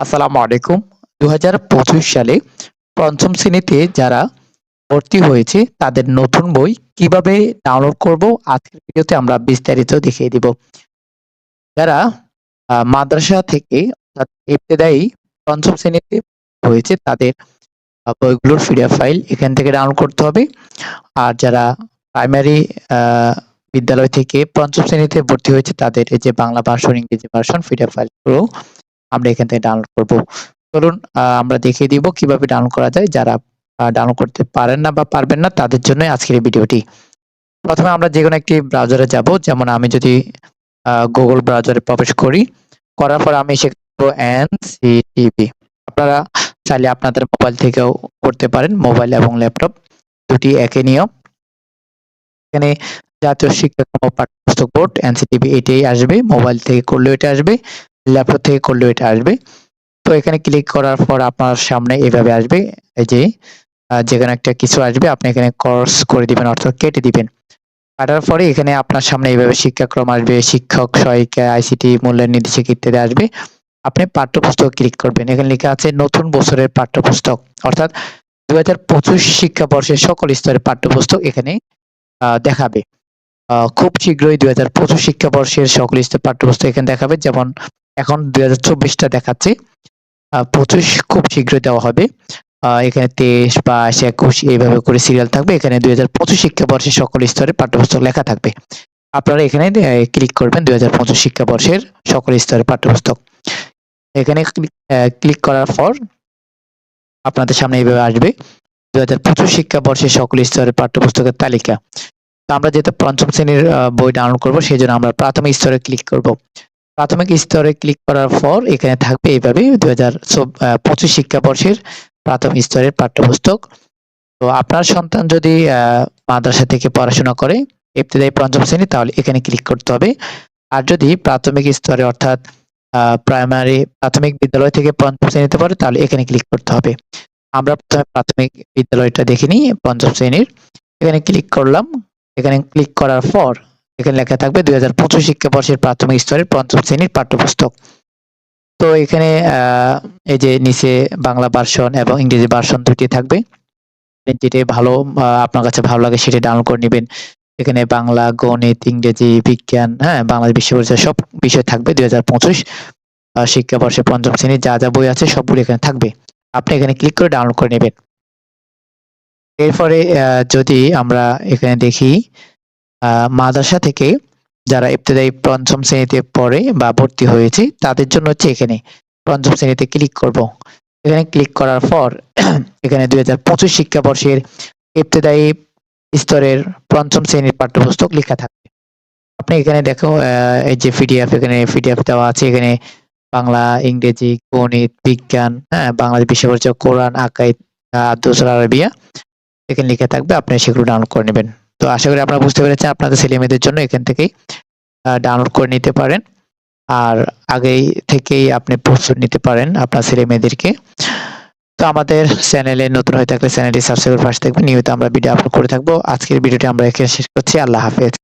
আসসালামু আলাইকুম। দু হাজার পঁচিশ সালে পঞ্চম শ্রেণীতে যারা ভর্তি হয়েছে, তাদের নতুন বই কীভাবে ডাউনলোড করব, আজকের ভিডিওতে আমরা বিস্তারিত দেখিয়ে দিব। যারা মাদ্রাসা থেকে অর্থাৎ পঞ্চম শ্রেণীতে হয়েছে, তাদের বইগুলোর পিডিএফ ফাইল এখান থেকে ডাউনলোড করতে হবে। আর যারা প্রাইমারি বিদ্যালয় থেকে পঞ্চম শ্রেণীতে ভর্তি হয়েছে, তাদের এই যে বাংলা ভার্সন ইংরেজি ভার্সন পিডিএফ ফাইলগুলো আমরা এখান থেকে ডাউনলোড করব। চলুন আমরা দেখিয়ে দিব কীভাবে ডাউনলোড করা যায়। যারা ডাউনলোড করতে পারেন না বা পারবেন না, তাদের জন্য আজকের ভিডিওটি প্রথমে আমরা যে কোনো একটি ব্রাউজারে যাব। যেমন আমি যদি গুগল ব্রাউজারে প্রবেশ করি, করার পর আমি এসে এনসিটিভি আপনারা চাইলে আপনাদের মোবাইল থেকেও করতে পারেন মোবাইল এবং ল্যাপটপ দুটি একই নিয়ম এখানে জাতীয় শিক্ষাক্রম পাঠ্যপুস্তক বোর্ড এনসিটিভি এটাই আসবে। মোবাইল থেকে করলেও এটা আসবে। ল্যাপটপ থেকে করলেও এটা আসবে। তো এখানে ক্লিক করার পর আপনার সামনে এভাবে আসবে, এই যে যেখানে একটা কিছু আসবে, আপনি এখানে ক্রস করে দিবেন, অর্থাৎ কেটে দিবেন। কাটার পরে এখানে আপনার সামনে এইভাবে শিক্ষাক্রম আসবে, শিক্ষক, সহায়িকা আইসিটি মূল্যের নির্দেশক ইত্যাদি আসবে। আপনি পাঠ্যপুস্তক ক্লিক করবেন। এখানে লেখা আছে নতুন বছরের পাঠ্যপুস্তক, অর্থাৎ দুই হাজার পঁচিশ শিক্ষাবর্ষের সকল স্তরের পাঠ্যপুস্তক এখানে দেখাবে। খুব শীঘ্রই দুই হাজার পঁচিশ শিক্ষাবর্ষের সকল স্তরের পাঠ্যপুস্তক এখানে দেখাবে। যেমন এখন দুই হাজার চব্বিশটা দেখাচ্ছে। পঁচিশ খুব শীঘ্রই দেওয়া হবে। এখানে তেইশ, বাইশ, একুশ এইভাবে করে সিরিয়াল থাকবে। এখানে দুই হাজার পঁচিশ শিক্ষাবর্ষের সকল স্তরে পাঠ্যপুস্তক লেখা থাকবে। আপনারা এখানে ক্লিক করবেন দুই হাজার পঁচিশ শিক্ষাবর্ষের সকল স্তরের পাঠ্যপুস্তক। এখানে ক্লিক করার পর আপনাদের সামনে এইভাবে আসবে। দুই হাজার পঁচিশ শিক্ষাবর্ষের সকল স্তরের পাঠ্যপুস্তকের তালিকা। আমরা যেহেতু পঞ্চম শ্রেণির বই ডাউনলোড করব সেই জন্য আমরা প্রাথমিক স্তরে ক্লিক করব। প্রাথমিক স্তরে ক্লিক করার পর এখানে থাকবে এইভাবে দুই হাজার পঁচিশ শিক্ষাবর্ষের প্রাথমিক স্তরের পাঠ্যপুস্তক। তো আপনার সন্তান যদি মাদ্রাসা থেকে পড়াশোনা করে, ইবতদায়ী পঞ্চম শ্রেণি, তাহলে এখানে ক্লিক করতে হবে। আর যদি প্রাথমিক স্তরে অর্থাৎ প্রাইমারি প্রাথমিক বিদ্যালয় থেকে পঞ্চম শ্রেণীতে পড়ে, তাহলে এখানে ক্লিক করতে হবে। আমরা প্রথমে প্রাথমিক বিদ্যালয়টা দেখে নিই, পঞ্চম শ্রেণির। এখানে ক্লিক করলাম। এখানে ক্লিক করার পর এখানে লেখা থাকবে দুই হাজার পঁচিশ শিক্ষাবর্ষের প্রাথমিক স্তরের পঞ্চম শ্রেণির পাঠ্যপুস্তক। তো এখানে এই যে নিচে বাংলা ভার্সন এবং ইংরেজি ভার্সন দুটি থাকবে। যেটি ভালো আপনার কাছে ভালো লাগে সেটি ডাউনলোড করে নেবেন। এখানে বাংলা, গণিত, ইংরেজি, বিজ্ঞান হ্যাঁ বাংলাদেশ বিশ্ব পরিচয় সব বিষয় থাকবে দুই হাজার পঁচিশ শিক্ষাবর্ষে পঞ্চম শ্রেণির যা যা বই আছে সবগুলো এখানে থাকবে। আপনি এখানে ক্লিক করে ডাউনলোড করে নেবেন। এরপরে যদি আমরা এখানে দেখি মাদ্রাসা থেকে যারা ইবতদায়ী পঞ্চম শ্রেণীতে পড়ে বা ভর্তি হয়েছে, তাদের জন্য হচ্ছে এখানে পঞ্চম শ্রেণীতে ক্লিক করব। এখানে ক্লিক করার পর এখানে দুই হাজার পঁচিশ শিক্ষাবর্ষের ইবতদায়ী স্তরের পঞ্চম শ্রেণির পাঠ্যপুস্তক লেখা থাকবে। আপনি এখানে দেখো এই যে পিডিএফ এখানে পিডিএফ দেওয়া আছে। এখানে বাংলা, ইংরেজি, গণিত, বিজ্ঞান হ্যাঁ বাংলাদেশ পরিচয় কোরআন, আকাইদ আব্দুল আরবিয়া এখানে লেখা থাকবে। আপনি সেগুলো ডাউনলোড করে নেবেন। তো আশা করি আপনারা বুঝতে পেরেছেন আপনাদের ছেলে মেয়েদের জন্য এখান থেকেই ডাউনলোড করে নিতে পারেন। আর আগেই থেকেই আপনি প্রস্তুত নিতে পারেন আপনার ছেলে মেয়েদেরকে। তো আমাদের চ্যানেলে নতুন হয়ে থাকলে চ্যানেলটি সাবস্ক্রাইব পাশে থাকবে নিয়মিত আমরা ভিডিও আপলোড করে থাকব। আজকের ভিডিওটি আমরা এখানে শেষ করছি। আল্লাহ হাফেজ।